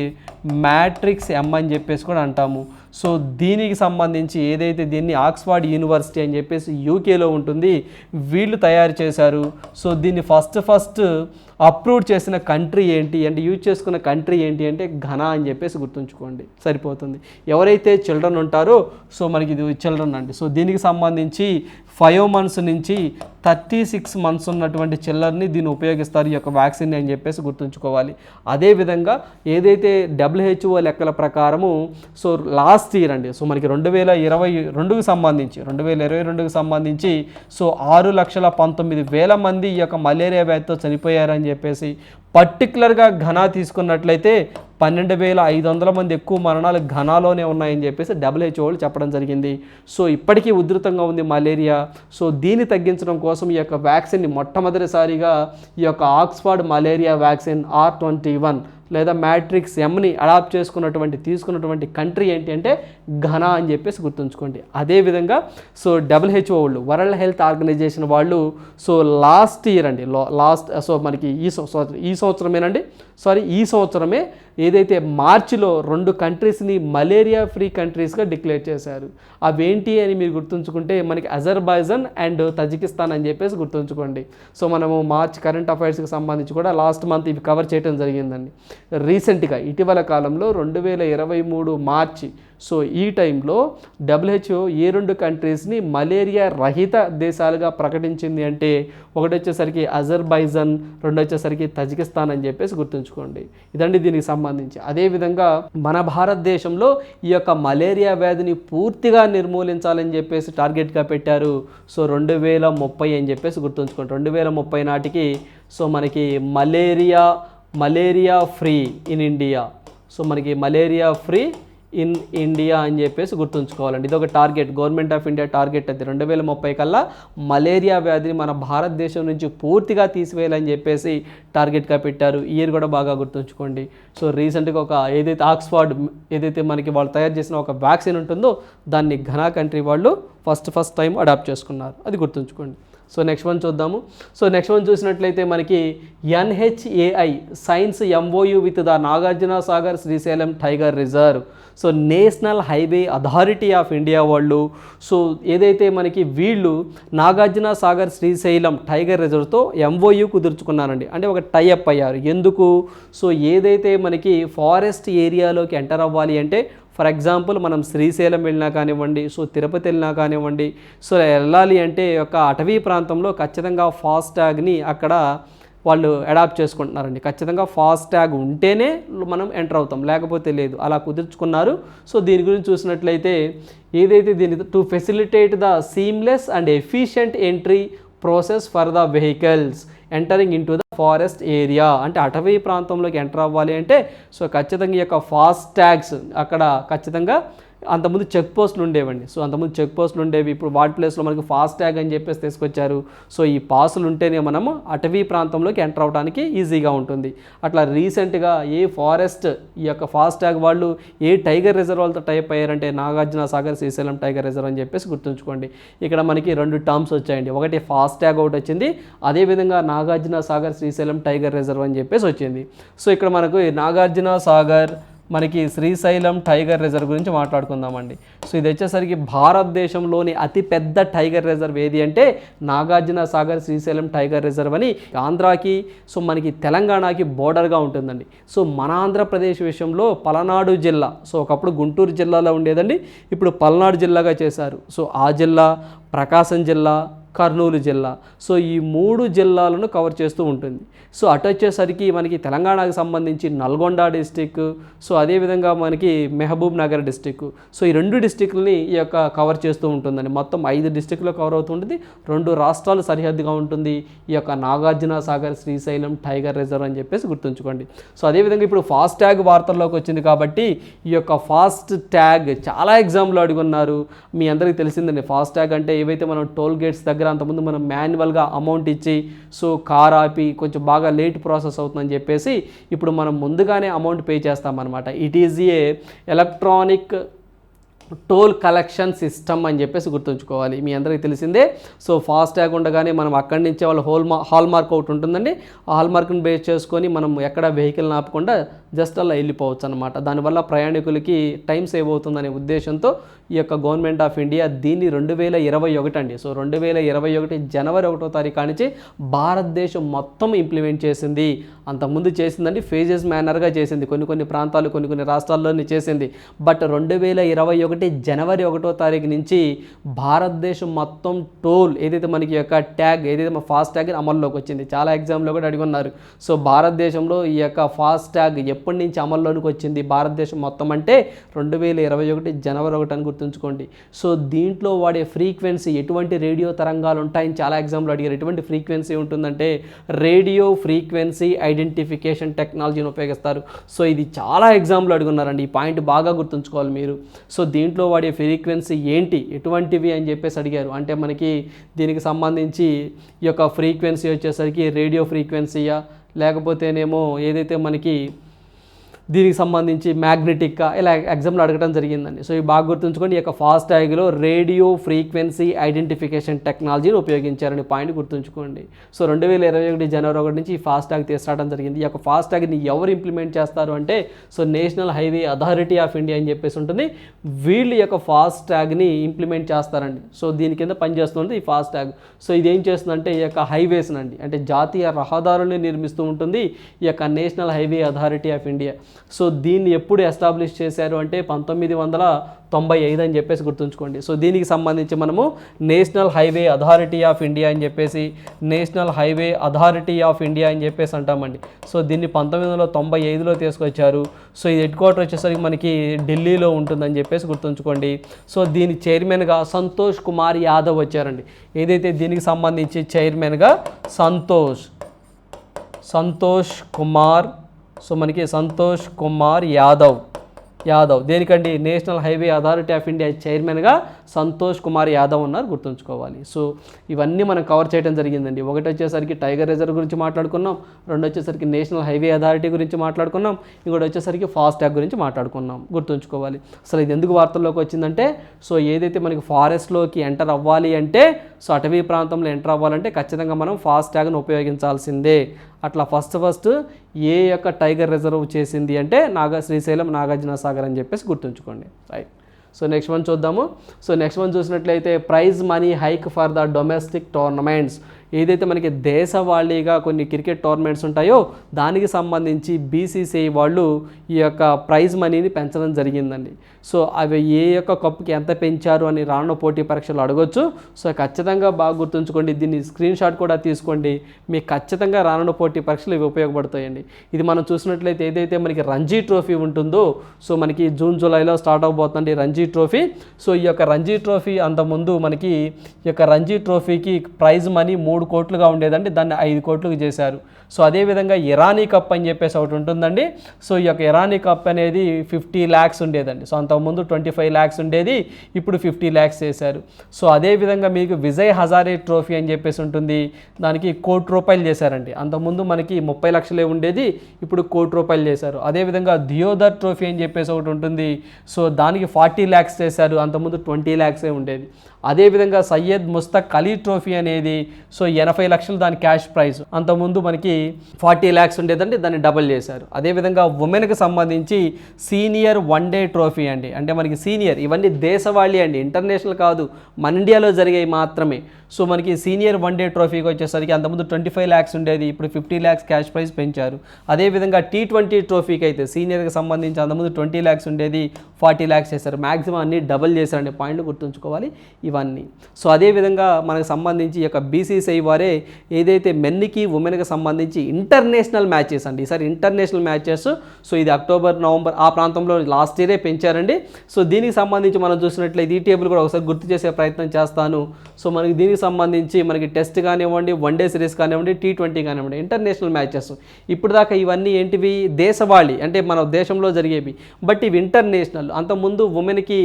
మ్యాట్రిక్స్ ఎం అని చెప్పేసి కూడా అంటాము. సో దీనికి సంబంధించి ఏదైతే దీన్ని ఆక్స్ఫర్డ్ యూనివర్సిటీ అని చెప్పేసి యూకేలో ఉంటుంది వీళ్ళు తయారు చేశారు. సో దీన్ని ఫస్ట్ ఫస్ట్ అప్రూవ్ చేసిన కంట్రీ ఏంటి అంటే యూజ్ చేసుకున్న కంట్రీ ఏంటి అంటే ఘనా అని చెప్పేసి గుర్తుంచుకోండి. సరిపోతుంది. ఎవరైతే చిల్డ్రన్ ఉంటారో సో మనకి ఇది చిల్డ్రన్ అండి. సో దీనికి సంబంధించి ఫైవ్ మంత్స్ నుంచి థర్టీ సిక్స్ మంత్స్ ఉన్నటువంటి చిల్లర్ని దీన్ని ఉపయోగిస్తారు ఈ యొక్క వ్యాక్సిన్ అని చెప్పేసి గుర్తుంచుకోవాలి. అదేవిధంగా ఏదైతే డబ్ల్యూహెచ్ఓ లెక్కల ప్రకారము సో లాస్ట్ ఇయర్ అండి సో మనకి రెండు వేల ఇరవై రెండుకు సంబంధించి రెండు వేల ఇరవై రెండుకు సంబంధించి సో ఆరు లక్షల పంతొమ్మిది వేల మంది ఈ యొక్క మలేరియా వ్యాధితో చనిపోయారని చెప్పేసి పర్టికులర్గా ఘనా తీసుకున్నట్లయితే పన్నెండు వేల ఐదు వందల మంది ఎక్కువ మరణాలు ఘనాలోనే ఉన్నాయని చెప్పేసి డబ్ల్యూహెచ్ఓ వాళ్ళు చెప్పడం జరిగింది. సో ఇప్పటికీ ఉధృతంగా ఉంది మలేరియా. సో దీన్ని తగ్గించడం కోసం ఈ యొక్క వ్యాక్సిన్ని మొట్టమొదటిసారిగా ఈ యొక్క Oxford malaria vaccine R twenty one లేదా మ్యాట్రిక్స్ ఎమ్ని అడాప్ట్ చేసుకున్నటువంటి తీసుకున్నటువంటి కంట్రీ ఏంటి అంటే ఘనా అని చెప్పేసి గుర్తుంచుకోండి. అదేవిధంగా సో డబ్ల్యూహెచ్ఓ వాళ్ళు వరల్డ్ హెల్త్ ఆర్గనైజేషన్ వాళ్ళు సో లాస్ట్ ఇయర్ అండి లాస్ట్ సో మనకి ఈ సంవత్సరం ఈ సంవత్సరమేనండి సారీ ఈ సంవత్సరమే ఏదైతే మార్చిలో రెండు కంట్రీస్ని మలేరియా ఫ్రీ కంట్రీస్గా డిక్లేర్ చేశారు. అవేంటి అని మీరు గుర్తుంచుకుంటే మనకి అజర్బైజన్ అండ్ తజికిస్తాన్ అని చెప్పేసి గుర్తుంచుకోండి. సో మనము మార్చ్ కరెంట్ అఫైర్స్కి సంబంధించి కూడా లాస్ట్ మంత్ ఇవి కవర్ చేయడం జరిగిందండి. రీసెంట్గా ఇటీవల కాలంలో రెండు వేల ఇరవై మూడు మార్చి సో ఈ టైంలో డబ్ల్యూహెచ్ఓ ఏ రెండు కంట్రీస్ని మలేరియా రహిత దేశాలుగా ప్రకటించింది అంటే ఒకటి వచ్చేసరికి అజర్బైజన్ రెండు వచ్చేసరికి తజికిస్తాన్ అని చెప్పేసి గుర్తుంచుకోండి. ఇదండి దీనికి సంబంధించి. అదేవిధంగా మన భారతదేశంలో ఈ యొక్క మలేరియా వ్యాధిని పూర్తిగా నిర్మూలించాలని చెప్పేసి టార్గెట్గా పెట్టారు. సో రెండు వేల ముప్పై అని చెప్పేసి గుర్తుంచుకోండి. రెండు వేల ముప్పై నాటికి సో మనకి malaria malaria free in India. So మనకి మలేరియా ఫ్రీ ఇన్ ఇండియా అని చెప్పేసి గుర్తుంచుకోవాలండి. ఇది ఒక target. Government of India target అది. రెండు వేల ముప్పై కల్లా మలేరియా వ్యాధిని మన భారతదేశం నుంచి పూర్తిగా తీసివేయాలని చెప్పేసి టార్గెట్గా పెట్టారు. ఇయర్ కూడా బాగా గుర్తుంచుకోండి. సో రీసెంట్గా ఒక ఏదైతే ఆక్స్ఫర్డ్ ఏదైతే మనకి వాళ్ళు తయారు చేసిన ఒక వ్యాక్సిన్ ఉంటుందో దాన్ని ఘనా కంట్రీ వాళ్ళు ఫస్ట్ ఫస్ట్ టైం అడాప్ట్ చేసుకున్నారు. అది గుర్తుంచుకోండి. సో నెక్స్ట్ వన్ చూద్దాము. సో నెక్స్ట్ వన్ చూసినట్లయితే మనకి NHAI signs MOU with the Nagarjuna Sagar Srisailam tiger reserve. So national highway authority of India వాళ్ళు. సో ఏదైతే మనకి వీళ్ళు నాగార్జున సాగర్ శ్రీశైలం టైగర్ రిజర్వ్తో ఎంఓయు కుదుర్చుకున్నారండి. అంటే ఒక టైఅప్ అయ్యారు. ఎందుకు? సో ఏదైతే మనకి ఫారెస్ట్ ఏరియాలోకి ఎంటర్ అవ్వాలి అంటే ఫర్ ఎగ్జాంపుల్ మనం శ్రీశైలం వెళ్ళినా కానివ్వండి సో తిరుపతి వెళ్ళినా కానివ్వండి సో వెళ్ళాలి అంటే ఒక అటవీ ప్రాంతంలో ఖచ్చితంగా ఫాస్టాగ్ని అక్కడ వాళ్ళు అడాప్ట్ చేసుకుంటున్నారండి. ఖచ్చితంగా ఫాస్ట్ ట్యాగ్ ఉంటేనే మనం ఎంటర్ అవుతాం లేకపోతే లేదు. అలా కుదుర్చుకున్నారు. సో దీని గురించి చూసినట్లయితే ఏదైతే దీని to facilitate the seamless and efficient entry process for the vehicles entering into the forest area అంటే అటవీ ప్రాంతంలోకి ఎంటర్ అవ్వాలి అంటే సో ఖచ్చితంగా ఈ యొక్క ఫాస్ట్ ట్యాగ్స్ అక్కడ ఖచ్చితంగా అంతకుముందు చెక్ పోస్టులు ఉండేవండి. సో అంతకుముందు చెక్ పోస్టులు ఉండేవి. ఇప్పుడు వాటి ప్లేస్లో మనకి ఫాస్ట్ ట్యాగ్ అని చెప్పేసి తీసుకొచ్చారు. సో ఈ పాసులు ఉంటేనే మనము అటవీ ప్రాంతంలోకి ఎంటర్ అవడానికి ఈజీగా ఉంటుంది. అట్లా రీసెంట్గా ఏ ఫారెస్ట్ ఈ యొక్క ఫాస్ట్ ట్యాగ్ వాళ్ళు ఏ టైగర్ రిజర్వ్ వాళ్ళతో టైప్ అయ్యారంటే నాగార్జున సాగర్ శ్రీశైలం టైగర్ రిజర్వ్ అని చెప్పేసి గుర్తుంచుకోండి. ఇక్కడ మనకి రెండు టర్మ్స్ వచ్చాయండి. ఒకటి ఫాస్ట్ ట్యాగ్ ఒకటి వచ్చింది. అదేవిధంగా నాగార్జున సాగర్ శ్రీశైలం టైగర్ రిజర్వ్ అని చెప్పేసి వచ్చింది. సో ఇక్కడ మనకు నాగార్జున సాగర్ మనకి శ్రీశైలం టైగర్ రిజర్వ్ గురించి మాట్లాడుకుందామండి. సో ఇది వచ్చేసరికి భారతదేశంలోని అతిపెద్ద టైగర్ రిజర్వ్ ఏది అంటే నాగార్జున సాగర్ శ్రీశైలం టైగర్ రిజర్వ్ అని ఆంధ్రాకి సో మనకి తెలంగాణకి బోర్డర్గా ఉంటుందండి. సో మన ఆంధ్రప్రదేశ్ విషయంలో పలనాడు జిల్లా సో ఒకప్పుడు గుంటూరు జిల్లాలో ఉండేదండి ఇప్పుడు పల్నాడు జిల్లాగా చేశారు. సో ఆ జిల్లా ప్రకాశం జిల్లా కర్నూలు జిల్లా. సో ఈ మూడు జిల్లాలను కవర్ చేస్తూ ఉంటుంది. సో అటు వచ్చేసరికి మనకి తెలంగాణకు సంబంధించి నల్గొండ డిస్టిక్ సో అదేవిధంగా మనకి మెహబూబ్ నగర్ డిస్టిక్. సో ఈ రెండు డిస్టిక్లని ఈ యొక్క కవర్ చేస్తూ ఉంటుందండి. మొత్తం ఐదు డిస్టిక్లో కవర్ అవుతుంటుంది రెండు రాష్ట్రాలు సరిహద్దుగా ఉంటుంది. ఈ యొక్క నాగార్జున సాగర్ శ్రీశైలం టైగర్ రిజర్వ్ అని చెప్పేసి గుర్తుంచుకోండి. సో అదేవిధంగా ఇప్పుడు ఫాస్ట్ ట్యాగ్ వార్తల్లోకి వచ్చింది కాబట్టి ఈ యొక్క ఫాస్ట్ ట్యాగ్ చాలా ఎగ్జామ్లు అడుగున్నారు. మీ అందరికీ తెలిసిందండి. ఫాస్ట్ ట్యాగ్ అంటే ఏవైతే మనం టోల్ గేట్స్ దగ్గర అంతకుముందు మనం మాన్యువల్గా అమౌంట్ ఇచ్చి సో కార్ ఆపి కొంచెం బాగా లేట్ ప్రాసెస్ అవుతుందని చెప్పేసి ఇప్పుడు మనం ముందుగానే అమౌంట్ పే చేస్తామన్నమాట. It is a electronic toll collection system అని చెప్పేసి గుర్తుంచుకోవాలి. మీ అందరికీ తెలిసిందే. సో ఫాస్ట్ ఉండగానే మనం అక్కడి నుంచే వాళ్ళ హోల్ మా హాల్ మార్క్ ఒకటి ఉంటుందండి. ఆ హాల్ మార్క్ని బేస్ చేసుకొని మనం ఎక్కడ వెహికల్ ఆపకుండా జస్ట్ అలా వెళ్ళిపోవచ్చు అనమాట దానివల్ల ప్రయాణికులకి టైం సేవ్ అవుతుందనే ఉద్దేశంతో ఈ యొక్క గవర్నమెంట్ ఆఫ్ ఇండియా దీన్ని రెండు వేల ఇరవై ఒకటి అండి. సో రెండు వేల ఇరవై ఒకటి జనవరి ఒకటో తారీఖు నుంచి భారతదేశం మొత్తం ఇంప్లిమెంట్ చేసింది. అంతకుముందు చేసిందండి ఫేజెస్ మేనర్గా చేసింది. కొన్ని కొన్ని ప్రాంతాలు కొన్ని కొన్ని రాష్ట్రాల్లోనే చేసింది. బట్ రెండు వేల ఇరవై ఒకటి జనవరి ఒకటో తారీఖు నుంచి భారతదేశం మొత్తం టోల్ ఏదైతే మనకి యొక్క ట్యాగ్ ఏదైతే మన ఫాస్ట్ ట్యాగ్ అమల్లోకి వచ్చింది. చాలా ఎగ్జామ్లో కూడా అడిగి ఉన్నారు. సో భారతదేశంలో ఈ యొక్క ఫాస్ట్ ట్యాగ్ ఎప్పటి నుంచి అమల్లోనికి వచ్చింది? భారతదేశం మొత్తం అంటే రెండు వేల ఇరవై ఒకటి జనవరి ఒకటి అని గుర్తుంచుకోండి. సో దీంట్లో వాడే ఫ్రీక్వెన్సీ ఎటువంటి రేడియో తరంగాలు ఉంటాయని చాలా ఎగ్జామ్లో అడిగారు. ఎటువంటి ఫ్రీక్వెన్సీ ఉంటుందంటే రేడియో ఫ్రీక్వెన్సీ ఐడెంటిఫికేషన్ టెక్నాలజీని ఉపయోగిస్తారు. సో ఇది చాలా ఎగ్జామ్లో అడుగున్నారండి ఈ పాయింట్ బాగా గుర్తుంచుకోవాలి మీరు. సో దీంట్లో వాడే ఫ్రీక్వెన్సీ ఏంటి? ఎటువంటివి అని చెప్పేసి అడిగారు. అంటే మనకి దీనికి సంబంధించి ఈ యొక్క ఫ్రీక్వెన్సీ వచ్చేసరికి రేడియో ఫ్రీక్వెన్సీయా? లేకపోతేనేమో ఏదైతే మనకి దీనికి సంబంధించి మ్యాగ్నెటిక్గా ఇలా ఎగ్జామ్లో అడగడం జరిగిందండి. సో ఇవి బాగా గుర్తుంచుకోండి. ఈ యొక్క ఫాస్ట్ ట్యాగ్లో రేడియో ఫ్రీక్వెన్సీ ఐడెంటిఫికేషన్ టెక్నాలజీని ఉపయోగించారని పాయింట్ గుర్తుంచుకోండి. సో రెండు వేల ఇరవై ఒకటి జనవరి ఒకటి నుంచి ఈ ఫాస్ట్ ట్యాగ్ తీసుకురావడం జరిగింది. ఈ యొక్క ఫాస్ట్ ట్యాగ్ని ఎవరు ఇంప్లిమెంట్ చేస్తారు అంటే so national highway authority of India అని చెప్పేసి ఉంటుంది. వీళ్ళు యొక్క ఫాస్ట్ ట్యాగ్ని ఇంప్లిమెంట్ చేస్తారండి. సో దీని కింద పనిచేస్తుంది ఈ ఫాస్ట్ ట్యాగ్. సో ఇది ఏం చేస్తుందంటే ఈ యొక్క హైవేస్ అండి. అంటే జాతీయ రహదారుల్ని నిర్మిస్తూ ఉంటుంది ఈ యొక్క national highway authority of India. So దీన్ని ఎప్పుడు ఎస్టాబ్లిష్ చేశారు అంటే పంతొమ్మిది వందల తొంభై ఐదు అని చెప్పేసి గుర్తుంచుకోండి. సో దీనికి సంబంధించి మనము national highway authority of India అని చెప్పేసి national highway authority of India అని చెప్పేసి అంటామండి. సో దీన్ని పంతొమ్మిది వందల తొంభై ఐదులో తీసుకొచ్చారు. సో ఇది హెడ్ క్వార్టర్ వచ్చేసరికి మనకి ఢిల్లీలో ఉంటుందని చెప్పేసి గుర్తుంచుకోండి. సో దీని చైర్మన్గా సంతోష్ కుమార్ యాదవ్ వచ్చారండి. ఏదైతే దీనికి సంబంధించి చైర్మన్గా సంతోష్ సంతోష్ కుమార్ సో మనకి సంతోష్ కుమార్ యాదవ్. యాదవ్ దేనికండి? National highway authority of India చైర్మన్గా సంతోష్ కుమార్ యాదవ్ ఉన్నారు గుర్తుంచుకోవాలి. సో ఇవన్నీ మనం కవర్ చేయడం జరిగిందండి. ఒకటి వచ్చేసరికి టైగర్ రిజర్వ్ గురించి మాట్లాడుకున్నాం రెండు వచ్చేసరికి నేషనల్ హైవే అథారిటీ గురించి మాట్లాడుకున్నాం ఇంకోటి వచ్చేసరికి ఫాస్ట్ ట్యాగ్ గురించి మాట్లాడుకున్నాం. గుర్తుంచుకోవాలి. అసలు ఇది ఎందుకు వార్తల్లోకి వచ్చిందంటే సో ఏదైతే మనకి ఫారెస్ట్లోకి ఎంటర్ అవ్వాలి అంటే సో అటవీ ప్రాంతంలో ఎంటర్ అవ్వాలంటే ఖచ్చితంగా మనం ఫాస్ట్ ట్యాగ్ను ఉపయోగించాల్సిందే. అట్లా ఫస్ట్ ఫస్ట్ ఏ యొక్క టైగర్ రిజర్వ్ చేసింది అంటే నాగ శ్రీశైలం నాగార్జున సాగర్ అని చెప్పేసి గుర్తుంచుకోండి. రైట్ సో నెక్స్ట్ వన్ చూద్దాము. సో నెక్స్ట్ వన్ చూసినట్లయితే prize money hike for the domestic tournaments ఏదైతే మనకి దేశవాళీగా కొన్ని క్రికెట్ టోర్నమెంట్స్ ఉంటాయో దానికి సంబంధించి బీసీసీఐ వాళ్ళు ఈ యొక్క ప్రైజ్ మనీని పెంచడం జరిగిందండి. సో అవి ఏ యొక్క కప్పుకి ఎంత పెంచారు అని రానున్న పోటీ పరీక్షలు అడగొచ్చు. సో ఖచ్చితంగా బాగా గుర్తుంచుకోండి. దీన్ని స్క్రీన్ షాట్ కూడా తీసుకోండి. మీకు ఖచ్చితంగా రానున్న పోటీ పరీక్షలు ఇవి ఉపయోగపడతాయండి. ఇది మనం చూసినట్లయితే ఏదైతే మనకి రంజీ ట్రోఫీ ఉంటుందో సో మనకి జూన్ జూలైలో స్టార్ట్ అవబోతుంది రంజీ ట్రోఫీ. సో ఈ యొక్క రంజీ ట్రోఫీ అంతకుముందు మనకి ఈ యొక్క రంజీ ట్రోఫీకి ప్రైజ్ మనీ మూడు కోట్లుగా ఉండేదండి దాన్ని ఐదు కోట్లకు చేశారు. సో అదేవిధంగా ఇరానీ కప్ అని చెప్పేసి ఒకటి ఉంటుందండి. సో ఈ యొక్క ఇరానీ కప్ అనేది ఫిఫ్టీ ల్యాక్స్ ఉండేదండి. సో అంతకుముందు ట్వంటీ ఫైవ్ ల్యాక్స్ ఉండేది ఇప్పుడు ఫిఫ్టీ ల్యాక్స్ చేశారు. సో అదేవిధంగా మీకు విజయ్ హజారే ట్రోఫీ అని చెప్పేసి ఉంటుంది. దానికి కోటి రూపాయలు చేశారండి. అంతకుముందు మనకి ముప్పై లక్షలే ఉండేది ఇప్పుడు కోటి రూపాయలు చేశారు. అదేవిధంగా దియోదర్ ట్రోఫీ అని చెప్పేసి ఒకటి ఉంటుంది. సో దానికి ఫార్టీ ల్యాక్స్ చేశారు అంతకుముందు ట్వంటీ ల్యాక్సే ఉండేది. అదేవిధంగా సయ్యద్ ముస్తక్ అలీ ట్రోఫీ అనేది సో ఎనభై లక్షలు దాని క్యాష్ ప్రైజ్ అంతకుముందు మనకి ఫార్టీ ల్యాక్స్ ఉండేదండి దాన్ని డబుల్ చేశారు. అదేవిధంగా ఉమెన్కి సంబంధించి సీనియర్ వన్ డే ట్రోఫీ అండి. అంటే మనకి సీనియర్ ఇవన్నీ దేశవాళీ అండి ఇంటర్నేషనల్ కాదు మన ఇండియాలో జరిగాయి మాత్రమే. సో మనకి సీనియర్ వన్ డే ట్రోఫీకి వచ్చేసరికి అంతకుముందు ట్వంటీ ఫైవ్ ల్యాక్స్ ఉండేది ఇప్పుడు ఫిఫ్టీ ల్యాక్స్ క్యాష్ ప్రైజ్ పెంచారు. అదేవిధంగా టీ ట్వంటీ ట్రోఫీకి అయితే సీనియర్కి సంబంధించి అంతకుముందు ట్వంటీ ల్యాక్స్ ఉండేది ఫార్టీ ల్యాక్స్ చేశారు. మ్యాక్సిమం అన్ని డబుల్ చేశారండి. పాయింట్లు గుర్తుంచుకోవాలి. ఇవన్నీ. సో అదేవిధంగా మనకు సంబంధించి ఈ యొక్క బీసీసీఐ వారే ఏదైతే మెన్కి ఉమెన్కి సంబంధించి ఇంటర్నేషనల్ మ్యాచెస్ అండి. ఈసారి ఇంటర్నేషనల్ మ్యాచెస్. సో ఇది అక్టోబర్ నవంబర్ ఆ ప్రాంతంలో లాస్ట్ ఇయరే పెంచారండి. సో దీనికి సంబంధించి మనం చూసినట్లయితే ఈ టేబుల్ కూడా ఒకసారి గుర్తు చేసే ప్రయత్నం చేస్తాను. సో మనకి దీనికి సంబంధించి మనకి టెస్ట్ కానివ్వండి వన్ డే సిరీస్ కానివ్వండి టీ ట్వంటీ కానివ్వండి ఇంటర్నేషనల్ మ్యాచెస్. ఇప్పుడు దాకా ఇవన్నీ ఏంటివి? దేశవాళి అంటే మన దేశంలో జరిగేవి. బట్ ఇవి ఇంటర్నేషనల్. అంతకుముందు ఉమెన్కి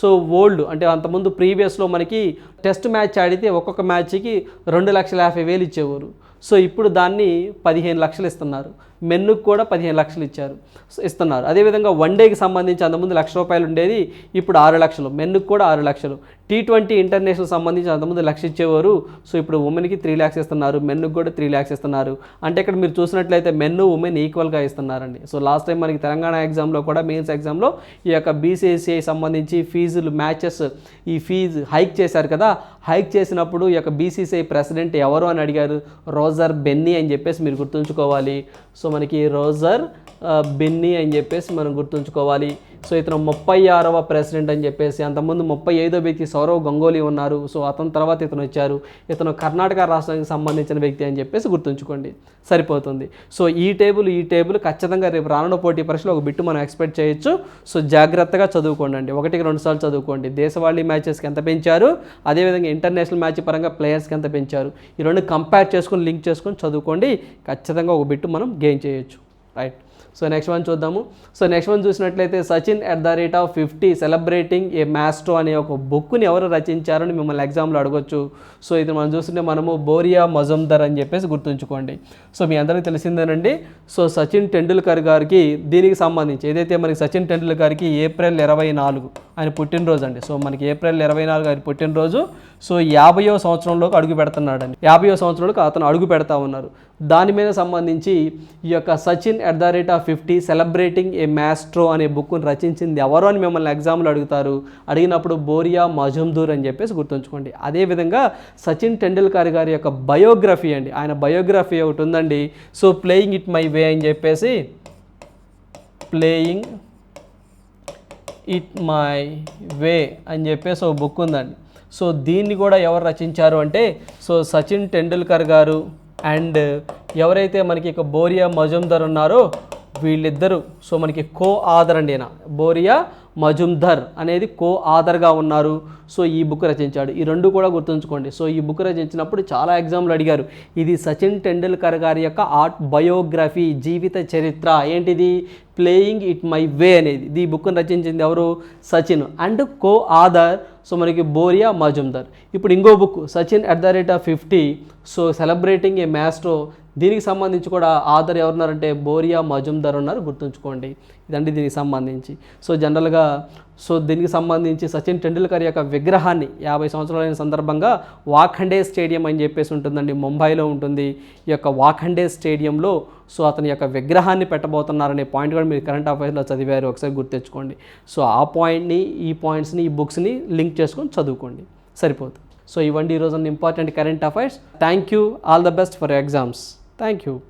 సో ఓల్డ్ అంటే అంతకుముందు ప్రీవియస్లో మనకి టెస్ట్ మ్యాచ్ ఆడితే ఒక్కొక్క మ్యాచ్కి రెండు లక్షల యాభై వేలు ఇచ్చేవారు. సో ఇప్పుడు దాన్ని పదిహేను లక్షలు ఇస్తున్నారు. మెన్నుకు కూడా పదిహేను లక్షలు ఇచ్చారు. సో ఇస్తున్నారు. అదేవిధంగా వన్ డేకి సంబంధించి అంతకుముందు లక్ష రూపాయలు ఉండేది ఇప్పుడు ఆరు లక్షలు. మెన్నుకు కూడా ఆరు లక్షలు. టీ ట్వంటీ ఇంటర్నేషనల్ సంబంధించి అంతకుముందు లక్ష ఇచ్చేవారు. సో ఇప్పుడు ఉమెన్కి త్రీ ల్యాక్స్ ఇస్తున్నారు. మెన్నుకు కూడా త్రీ ల్యాక్స్ ఇస్తున్నారు. అంటే ఇక్కడ మీరు చూసినట్లయితే మెన్ ఉమెన్ ఈక్వల్గా ఇస్తున్నారండి. సో లాస్ట్ టైం మనకి తెలంగాణ ఎగ్జామ్లో కూడా మెయిన్స్ ఎగ్జామ్లో ఈ యొక్క బీసీసీఐ సంబంధించి ఫీజులు మ్యాచెస్ ఈ ఫీజు హైక్ చేశారు కదా. హైక్ చేసినప్పుడు ఈ యొక్క బీసీసీఐ ప్రెసిడెంట్ ఎవరు అని అడిగారు? రోజర్ బెన్నీ అని చెప్పేసి మీరు గుర్తుంచుకోవాలి. సో మనకి రోజర్ ఆ, అని చెప్పేసి మనం గుర్తుంచుకోవాలి. సో ఇతను ముప్పై ఆరవ ప్రెసిడెంట్ అని చెప్పేసి అంతకుముందు ముప్పై ఐదో వ్యక్తి సౌరవ్ గంగోలీ ఉన్నారు. సో అతని తర్వాత ఇతను వచ్చారు. ఇతను కర్ణాటక రాష్ట్రానికి సంబంధించిన వ్యక్తి అని చెప్పేసి గుర్తుంచుకోండి. సరిపోతుంది. సో ఈ టేబుల్ ఈ టేబుల్ ఖచ్చితంగా రేపు రానున్న పోటీ పరీక్షలో ఒక బిట్టు మనం ఎక్స్పెక్ట్ చేయొచ్చు. సో జాగ్రత్తగా చదువుకోండి అండి ఒకటికి రెండు సార్లు చదువుకోండి. దేశవాళీ మ్యాచెస్కి ఎంత పెంచారు? అదేవిధంగా ఇంటర్నేషనల్ మ్యాచ్ పరంగా ప్లేయర్స్కి ఎంత పెంచారు? ఈ రెండు కంపేర్ చేసుకొని లింక్ చేసుకొని చదువుకోండి. ఖచ్చితంగా ఒక బిట్టు మనం గెయిన్ చేయొచ్చు. రైట్. సో నెక్స్ట్ వన్ చూద్దాము. సో నెక్స్ట్ వన్ చూసినట్లయితే Sachin at the rate of fifty celebrating a maestro అనే ఒక బుక్ని ఎవరు రచించారని మిమ్మల్ని ఎగ్జామ్లో అడగొచ్చు. సో ఇది మనం చూస్తుంటే మనము బోరియా మజుందర్ అని చెప్పేసి గుర్తుంచుకోండి. సో మీ అందరికీ తెలిసిందేనండి. సో సచిన్ టెండూల్కర్ గారికి దీనికి సంబంధించి ఏదైతే మనకి సచిన్ టెండూల్కర్కి ఏప్రిల్ ఇరవై నాలుగు ఆయన పుట్టినరోజు అండి. సో మనకి ఏప్రిల్ ఇరవై నాలుగు ఆయన పుట్టినరోజు. సో యాభయో సంవత్సరంలోకి అడుగు పెడుతున్నాడండి. యాభయో సంవత్సరంలోకి అతను అడుగు పెడతా ఉన్నారు. దాని మీద సంబంధించి ఈ యొక్క Sachin at the rate of fifty celebrating a maestro అనే బుక్ను రచించింది ఎవరు అని మిమ్మల్ని ఎగ్జామ్లో అడుగుతారు? అడిగినప్పుడు బోరియా మజుందూర్ అని చెప్పేసి గుర్తుంచుకోండి. అదేవిధంగా సచిన్ టెండూల్కర్ గారి యొక్క బయోగ్రఫీ అండి. ఆయన బయోగ్రఫీ ఒకటి ఉందండి. So playing it my way అని చెప్పేసి ప్లేయింగ్ ఇట్ మై వే అని చెప్పేసి ఒక బుక్ ఉందండి. సో దీన్ని కూడా ఎవరు రచించారు అంటే సో సచిన్ టెండూల్కర్ గారు అండ్ ఎవరైతే మనకి ఇక బోరియా మజుందర్ ఉన్నారో వీళ్ళిద్దరూ సో మనకి కో ఆధర్ అండి ఈయన. బోరియా మజుందర్ అనేది కో ఆధర్గా ఉన్నారు. సో ఈ బుక్ రచించాడు. ఈ రెండు కూడా గుర్తుంచుకోండి. సో ఈ బుక్ రచించినప్పుడు చాలా ఎగ్జామ్లు అడిగారు. ఇది సచిన్ టెండూల్కర్ గారి యొక్క ఆర్ట్ బయోగ్రఫీ జీవిత చరిత్ర. ఏంటిది? ప్లేయింగ్ ఇట్ మై వే అనేది. ఈ బుక్ను రచించింది ఎవరు? Sachin. And co author so మనకి బోరియా మజుందర్. ఇప్పుడు ఇంకో book Sachin at the rate of fifty. So celebrating a maestro దీనికి సంబంధించి కూడా ఆధర్ ఎవరున్నారంటే బోరియా మజుందర్ ఉన్నారు గుర్తుంచుకోండి. ఇదండి దీనికి సంబంధించి. సో జనరల్గా సో దీనికి సంబంధించి సచిన్ టెండూల్కర్ యొక్క విగ్రహాన్ని యాభై సంవత్సరాలైన సందర్భంగా వాఖండే స్టేడియం అని చెప్పేసి ఉంటుందండి ముంబైలో ఉంటుంది. ఈ యొక్క వాఖండే స్టేడియంలో సో అతని యొక్క విగ్రహాన్ని పెట్టబోతున్నారనే పాయింట్ కూడా మీరు కరెంట్ అఫైర్స్లో చదివారు ఒకసారి గుర్తెచ్చుకోండి. సో ఆ పాయింట్ని ఈ పాయింట్స్ని ఈ బుక్స్ని లింక్ చేసుకొని చదువుకోండి. సరిపోతుంది. సో ఇవ్వండి ఈరోజు important current affairs. Thank you. All the best for exams. Thank you.